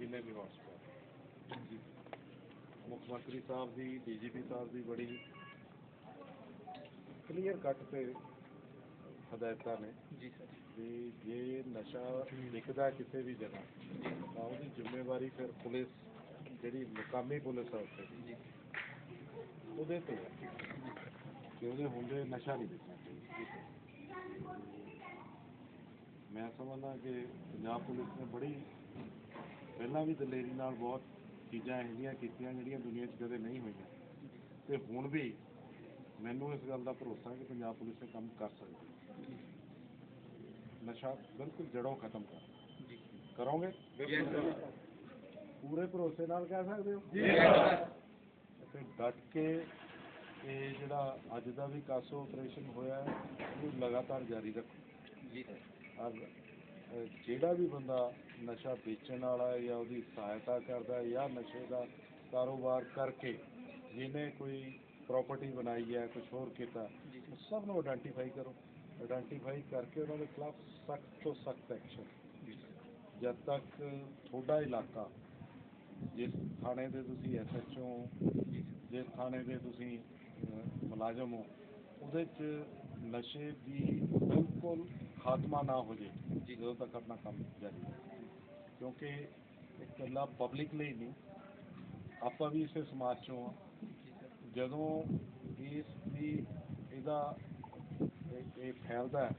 ਜਿੰਨੇ ਵੀ ਹੌਟਸਪੌਟ ਮੁੱਖ ਮੰਤਰੀ ਸਾਹਿਬ ਦੀ ਡੀਜੀਪੀ ਸਾਹਿਬ ਦੀ ਬੜੀ ਕਲੀਅਰ ਕੱਟ ਤੇ ਹਦਾਇਤਾਂ ਨੇ ਜੀ ਸਰ। ਵੀ ਜੇ ਨਸ਼ਾ ਵਿਕਦਾ ਕਿਸੇ ਵੀ ਜਗ੍ਹਾ ਤਾਂ ਉਹਦੀ ਜ਼ਿੰਮੇਵਾਰੀ ਫਿਰ ਪੁਲਿਸ ਜਿਹੜੀ ਮੁਕਾਮੀ ਪੁਲਿਸ ਆ ਉੱਥੇ। ਦੀ ਜੀ। ਉਹਦੇ ਤੇ ਹੈ। ਕਿ ਉਹਦੇ ਹੁੰਦੇ ਨਸ਼ਾ ਨਹੀਂ ਚਾਹੀਦਾ ਮੈਂ ਸਮਝਦਾ ਕਿ ਪੰਜਾਬ ਪੁਲਿਸ ਨੇ ਬੜੀ ਪਹਿਲਾਂ ਵੀ ਦਲੇਰੀ ਨਾਲ ਬਹੁਤ ਚੀਜ਼ਾਂ ਇਹੋ ਜਿਹੀਆਂ ਕੀਤੀਆਂ ਜਿਹੜੀਆਂ ਦੁਨੀਆ 'ਚ ਕਦੇ ਨਹੀਂ ਹੋਈਆਂ। ਤੇ ਹੁਣ ਵੀ ਮੈਨੂੰ ਇਸ ਗੱਲ ਦਾ ਭਰੋਸਾ ਹੈ ਕਿ ਪੰਜਾਬ ਪੁਲਿਸ ਇਹ ਕੰਮ ਕਰ ਸਕਦੀ ਹੈ। ਨਸ਼ਾ ਬਿਲਕੁਲ ਜੜੋਂ ਖਤਮ ਕਰ। ਕਰੋਗੇ. ਪੂਰੇ ਭਰੋਸੇ ਨਾਲ ਕਹਿ ਸਕਦੇ ਹੋ? ਜੀ ਸਰ ਡਟ ਕੇ ਇਹ ਜਿਹੜਾ ਅੱਜ ਦਾ ਵੀ ਕਾਸੋ ਆਪਰੇਸ਼ਨ ਹੋਇਆ ਹੈ, ਇਹਨੂੰ ਲਗਾਤਾਰ ਜਾਰੀ ਰੱਖੋ। ਜੀ। ਸਰ ਜਿਹੜਾ ਵੀ ਬੰਦਾ ਨਸ਼ਾ ਵੇਚਣ ਵਾਲਾ ਹੈ ਜਾਂ ਉਹਦੀ ਸਹਾਇਤਾ ਕਰਦਾ ਹੈ ਜਾਂ ਨਸ਼ੇ ਦਾ ਕਾਰੋਬਾਰ ਕਰਕੇ ਜਿਹਨੇ ਕੋਈ ਪ੍ਰਾਪਰਟੀ ਬਣਾਈ ਹੈ ਕੁਝ ਹੋਰ ਕੀਤਾ ਸਭ ਨੂੰ ਆਇਡੈਂਟੀਫਾਈ ਕਰੋ। ਆਇਡੈਂਟੀਫਾਈ ਕਰਕੇ ਉਹਨਾਂ ਦੇ ਖਿਲਾਫ ਸਖਤ ਤੋਂ ਸਖਤ ਐਕਸ਼ਨ ਜਦ ਤੱਕ ਤੁਹਾਡਾ ਇਲਾਕਾ ਜਿਸ ਥਾਣੇ ਦੇ ਤੁਸੀਂ ਐਸਐਚਓ ਜਿਸ ਥਾਣੇ ਦੇ ਤੁਸੀਂ ਮੁਲਾਜ਼ਮ ਹੋ ਉਹਦੇ 'ਚ ਨਸ਼ੇ ਦੀ ਬਿਲਕੁਲ ਖਾਤਮਾ ਨਾ ਹੋ ਜੇ। ਜਦੋਂ ਤੱਕ ਆਪਣਾ ਕੰਮ ਜਾਰੀ ਹੈ ਕਿਉਂਕਿ ਇਹ ਇਕੱਲਾ ਪਬਲਿਕ ਲਈ ਨਹੀਂ ਆਪਾਂ ਵੀ ਇਸੇ ਸਮਾਜ ਚੋਂ ਆ। ਜਦੋਂ ਇਸ ਦੀ ਇਹਦਾ ਇਹ- ਫੈਲਦਾ ਹੈ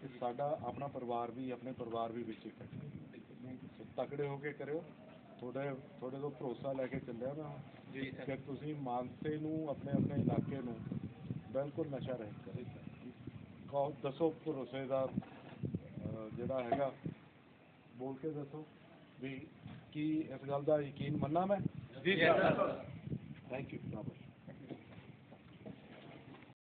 ਕਿ ਸਾਡਾ ਆਪਣਾ ਪਰਿਵਾਰ ਵੀ ਆਪਣੇ ਪਰਿਵਾਰ ਵੀ ਵਿੱਚ ਇਕੱਠੇ ਤਕੜੇ ਹੋ ਕੇ ਕਰਿਓ ਤੁਹਾਡੇ ਤੁਹਾਡੇ ਤੋਂ ਭਰੋਸਾ ਲੈ ਕੇ ਚੱਲਿਆ ਮੈਂ। ਜੀ ਸਰ। ਤੁਸੀਂ ਮਾਨਸੇ ਨੂੰ ਆਪਣੇ ਆਪਣੇ ਇਲਾਕੇ ਨੂੰ ਬਿਲਕੁਲ ਨਸ਼ਾ ਰਹਿਤ ਕਰੋ। ਕਹੋ, ਦੱਸੋ ਭਰੋਸੇ ਦਾ ਜਿਹੜਾ ਹੈਗਾ, ਬੋਲ ਕੇ ਦੱਸੋ ਵੀ ਕੀ ਇਸ ਗੱਲ ਦਾ ਯਕੀਨ ਮੰਨਾਂ ਮੈਂ? ਜੀ ਸਰ